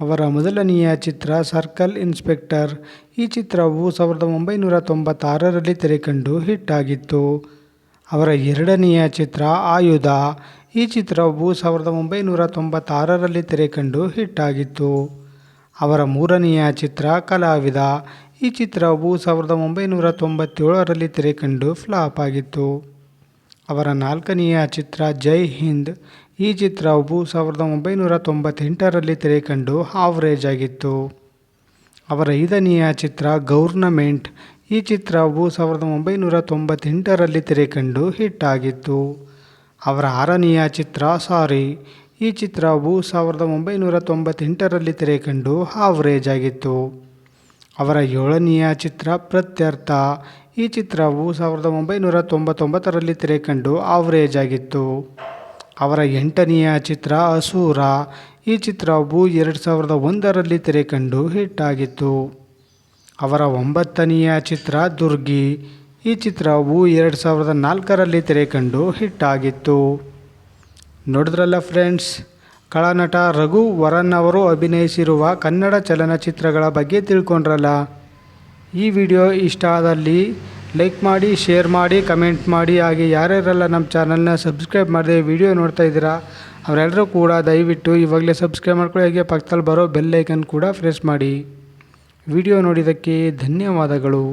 ಅವರ ಮೊದಲನೆಯ ಚಿತ್ರ circle inspector. ಈ ಚಿತ್ರವು ಸಾವಿರದ ಒಂಬೈನೂರ ತೊಂಬತ್ತಾರರಲ್ಲಿ ತೆರೆಕಂಡು ಹಿಟ್ ಆಗಿತ್ತು. ಅವರ ಎರಡನೆಯ ಚಿತ್ರ ಆಯುಧ. ಈ ಚಿತ್ರವು ಸಾವಿರದ ಒಂಬೈನೂರ ತೊಂಬತ್ತಾರರಲ್ಲಿ ತೆರೆಕಂಡು ಹಿಟ್ ಆಗಿತ್ತು. ಅವರ ಮೂರನೆಯ ಚಿತ್ರ ಕಲಾವಿದ. ಈ ಚಿತ್ರವು ಸಾವಿರದ ಒಂಬೈನೂರ ತೊಂಬತ್ತೇಳರಲ್ಲಿ ತೆರೆಕಂಡು ಫ್ಲಾಪ್ ಆಗಿತ್ತು. ಅವರ ನಾಲ್ಕನೆಯ ಚಿತ್ರ ಜೈ ಹಿಂದ್. ಈ ಚಿತ್ರವು ಸಾವಿರದ ಒಂಬೈನೂರ ತೊಂಬತ್ತೆಂಟರಲ್ಲಿ ತೆರೆಕಂಡು ಆವರೇಜ್ ಆಗಿತ್ತು. ಅವರ ಐದನೆಯ ಚಿತ್ರ ಗೌರ್ನಮೆಂಟ್. ಈ ಚಿತ್ರವು ಸಾವಿರದ ಒಂಬೈನೂರ ತೊಂಬತ್ತೆಂಟರಲ್ಲಿ ತೆರೆಕಂಡು ಹಿಟ್ ಆಗಿತ್ತು. ಅವರ ಆರನೆಯ ಚಿತ್ರ ಸಾರಿ ಈ ಚಿತ್ರವು ಸಾವಿರದ ಒಂಬೈನೂರ ತೊಂಬತ್ತೆಂಟರಲ್ಲಿ ತೆರೆಕಂಡು ಆವರೇಜ್ ಆಗಿತ್ತು. ಅವರ ಏಳನೆಯ ಚಿತ್ರ ಪ್ರತ್ಯರ್ಥ. ಈ ಚಿತ್ರವು ಸಾವಿರದ ಒಂಬೈನೂರ ತೊಂಬತ್ತೊಂಬತ್ತರಲ್ಲಿ ತೆರೆಕಂಡು ಆವರೇಜ್ ಆಗಿತ್ತು. ಅವರ ಎಂಟನೆಯ ಚಿತ್ರ ಅಸೂರ. ಈ ಚಿತ್ರವು ಎರಡು ಸಾವಿರದ ಒಂದರಲ್ಲಿ ತೆರೆಕಂಡು ಹಿಟ್ ಆಗಿತ್ತು. ಅವರ ಒಂಬತ್ತನೆಯ ಚಿತ್ರ ದುರ್ಗಿ. ಈ ಚಿತ್ರವು ಎರಡು ಸಾವಿರದ ನಾಲ್ಕರಲ್ಲಿ ತೆರೆಕಂಡು ಹಿಟ್ ಆಗಿತ್ತು. ನೋಡಿದ್ರಲ್ಲ ಫ್ರೆಂಡ್ಸ್, ಕಳನಟ ರಘು ವರನ್ ಅವರು ಅಭಿನಯಿಸಿರುವ ಕನ್ನಡ ಚಲನಚಿತ್ರಗಳ ಬಗ್ಗೆ ತಿಳ್ಕೊಂಡ್ರಲ್ಲ? ಈ ವಿಡಿಯೋ ಇಷ್ಟ ಆದಲ್ಲಿ ಲೈಕ್ ಮಾಡಿ, ಶೇರ್ ಮಾಡಿ, ಕಮೆಂಟ್ ಮಾಡಿ. ಹಾಗೆ ಯಾರ್ಯಾರೆಲ್ಲ ನಮ್ಮ ಚಾನಲ್ನ ಸಬ್ಸ್ಕ್ರೈಬ್ ಮಾಡದೆ ವಿಡಿಯೋ ನೋಡ್ತಾ ಇದ್ದೀರಾ, ಅವರೆಲ್ಲರೂ ಕೂಡ ದಯವಿಟ್ಟು ಇವಾಗಲೇ ಸಬ್ಸ್ಕ್ರೈಬ್ ಮಾಡ್ಕೊಳ್ಳಿ. ಹಾಗೆ ಪಕ್ಕದಲ್ಲಿ ಬರೋ ಬೆಲ್ ಐಕನ್ ಕೂಡ ಪ್ರೆಸ್ ಮಾಡಿ. ವಿಡಿಯೋ ನೋಡಿದ್ದಕ್ಕೆ ಧನ್ಯವಾದಗಳು.